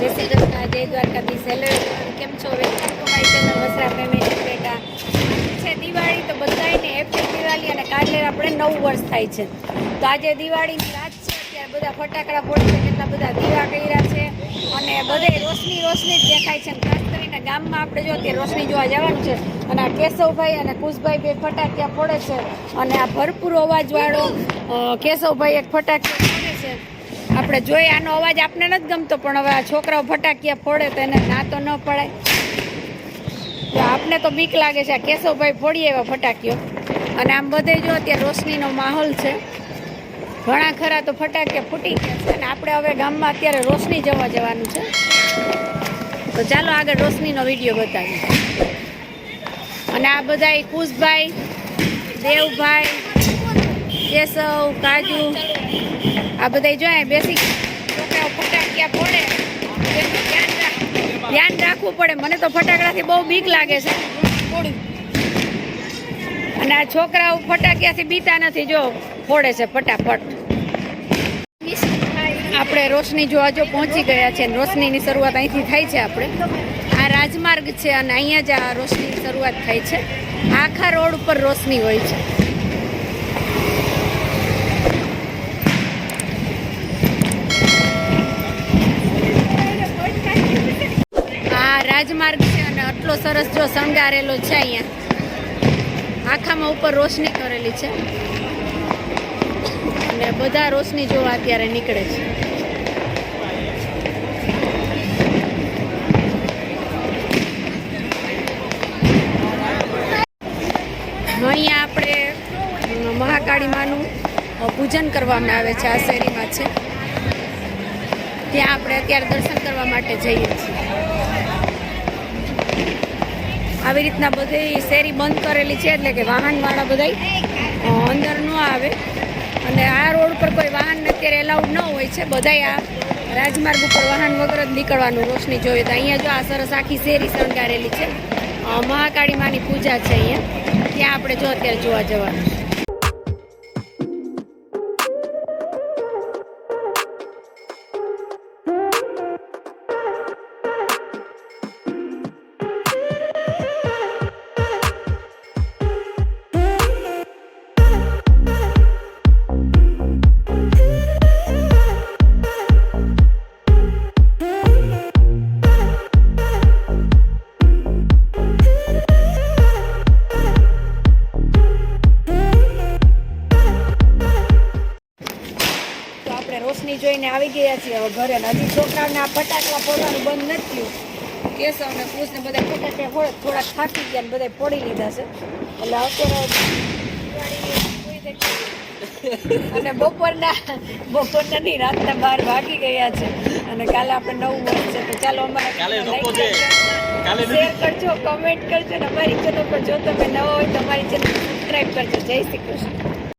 જય શ્રી કૃષ્ણ, જય દ્વારકાધીશ. હેલો કેમ છો? વેલકમ ટુ માય ચેનલ વસરા બેટા છે દિવાળી તો બધાને હેપી દિવાળી અને કાલે આપણે નવું વર્ષ થાય છે. તો આજે દિવાળીની રાત છે, અત્યારે બધા ફટાકડા ફોડી છે કેટલા બધા દીવા કર્યા છે અને બધે રોશની રોશની જ દેખાય છે. ખાસ કરીને ગામમાં આપણે જો અત્યારે રોશની જોવા જવાનું છે અને આ કેશવભાઈ અને કુશભાઈ બે ફટાકિયા ફોડે છે અને આ ભરપૂર અવાજવાળો કેશવભાઈ એક ફટાકિયા ફોડે છે. આપણે જોઈએ, આનો અવાજ આપને નથી ગમતો, પણ હવે આ છોકરાઓ ફટાકિયા ફોડે તો એને ના તો ન પડાય. આપને તો બીક લાગે છે, આ કેશવભાઈ ફોડીએ એવા ફટાકીઓ. અને આમ બધે જો અત્યારે રોશનીનો માહોલ છે. ઘણા ખરા તો ફટાકિયા ફૂટી ગયા છે, અને આપણે હવે ગામમાં અત્યારે રોશની જવા જવાનું છે. તો ચાલો આગળ રોશનીનો વીડિયો બતાવીએ. અને આ બધા કુશભાઈ, દેવભાઈ, કેશવ, કાજુ. આ બધા જોયા બેસી છોકરાઓ ફટાકિયા ફોડે. ધ્યાન રાખ- ધ્યાન રાખવું પડે. મને તો ફટાકડાથી બહુ બીક લાગે છે. અને આ છોકરાઓ ફટાકિયાથી બીતા નથી, જો ફોડે છે ફટાફટ. આપણે રોશની જોવા જો પહોંચી ગયા છે રોશનીની શરૂઆત અહીંથી થાય છે આપણે. આ રાજમાર્ગ છે અને અહીંયા જ આ રોશનીની શરૂઆત થાય છે. આખા રોડ ઉપર રોશની હોય છે આ રાજમાર્ગ છે અને આટલો સરસ જો શણગારેલો છે અહીંયા. આખામાં ઉપર રોશની કરેલી છે. અને બધા રોશની જોવા અત્યારે નીકળે છે. અહીંયા આપણે મહાકાળી માનું પૂજન કરવામાં આવે છે, આ શેરીમાં છે. ત્યાં આપણે અત્યારે દર્શન કરવા માટે જઈએ છીએ. આવી રીતના બધી શેરી બંધ કરેલી છે એટલે કે વાહનવાળા બધા અંદર ન આવે. અને આ રોડ પર કોઈ વાહન અત્યારે એલાઉડ ન હોય છે. બધાય આ રાજમાર્ગ ઉપર વાહન વગર જ નીકળવાનું રોશની જોઈએ. તો અહીંયા જો આ સરસ આખી શેરી શણગારેલી છે. મહાકાળી માની પૂજા છે અહીંયા. ત્યાં આપણે જો અત્યારે જોવા જવાનું છે. રોશની જોઈને આવી ગયા છીએ હવે ઘરે. હજી છોકરાઓને આ ફટાકડા ફોડવાનું બંધ નથી થયું. કેશવ ને બધા ફટાકડા ફોડે થોડાક થાકી ગયા ને બધા ફોડી લીધા છે. એટલે અત્યારે. અને બપોરના બપોરના નહીં રાતના બાર વાગી ગયા છે. અને કાલે આપણે નવું વર્ષ છે તો ચાલો અમારે શેર કરજો કમેન્ટ કરજો ને અમારી ચેનલ પર જો તમે નવો હોય તો અમારી ચેનલ સબસ્ક્રાઈબ કરજો. જય શ્રી કૃષ્ણ.